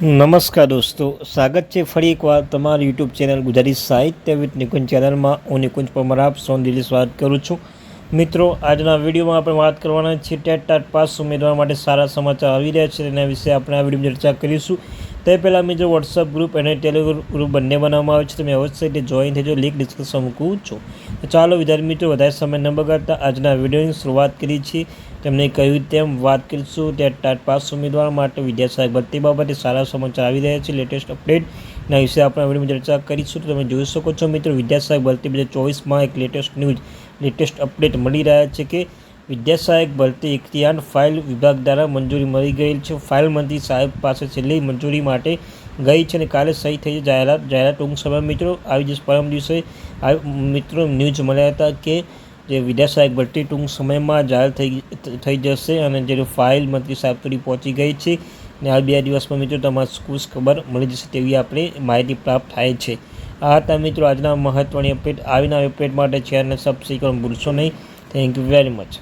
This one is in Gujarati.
નમસ્કાર દોસ્તો, સ્વાગત છે ફરી એકવાર તમારી યુટ્યુબ ચેનલ ગુજરાતી સાહિત્ય વિથ નિકુંજ ચેનલમાં. હું નિકુંજ પરમાર, આપ સૌ દિલ્હી સ્વાગત કરું છું. મિત્રો, આજના વિડીયોમાં આપણે વાત કરવાના છીએ ટેટ ટાટ પાસ ઉમેદવાર માટે સારા સમાચાર આવી રહ્યા છે, તેના વિશે આપણે આ વિડીયોમાં ચર્ચા કરીશું. તે પહેલાં મિત્રો વોટ્સઅપ ગ્રુપ અને ટેલિગ્રામ ગ્રુપ બંને બનાવવામાં આવે છે. તમે અવશ્ય તે જોઈન થજો લિંક ડિસ્કશન મૂકું છું. તો ચાલો વિદ્યાર્થી મિત્રો, વધારે સમય ન બગાડતા આજના વિડીયોની શરૂઆત કરી છીએ. તેમણે કહ્યું, તેમ વાત કરીશું તે ટાટ પાસ ઉમેદવાર માટે વિદ્યાસહાયક ભરતી બાબતે સારા સમાચાર આવી રહ્યા છે. લેટેસ્ટ અપડેટના વિશે આપણે વિડીયોમાં ચર્ચા કરીશું. તો તમે જોઈ શકો છો મિત્રો વિદ્યાસહાયક ભરતી બે હજાર ચોવીસમાં એક લેટેસ્ટ ન્યૂઝ લેટેસ્ટ અપડેટ મળી રહ્યા છે કે વિદ્યાસહાયક ભરતી ઇખ્તિયાર ફાઇલ વિભાગ દ્વારા મંજૂરી મળી ગયેલ છે. ફાઇલ મંત્રી સાહેબ પાસે છેલ્લી મંજૂરી માટે ગઈ છે અને કાલે સહી થઈ જાહેરાત જાહેરાત ટૂંક સમય મિત્રો આવી જ પરમ દિવસે મિત્રો ન્યૂઝ મળ્યા હતા કે જે વિદ્યાસહાયક ભરતી ટૂંક સમયમાં જાહેર થઈ થઈ જશે અને જે ફાઇલ મંત્રી સાહેબ સુધી પહોંચી ગઈ છે અને આ બે દિવસમાં મિત્રો તમારી ખુશ ખબર મળી જશે તેવી આપણે માહિતી પ્રાપ્ત થાય છે. આ હતા મિત્રો આજના મહત્ત્વની અપડેટ આવીને અપડેટ માટે ચેનલને સબસ્ક્રાઈબ કરવાનું ભૂલશો નહીં. Thank you very much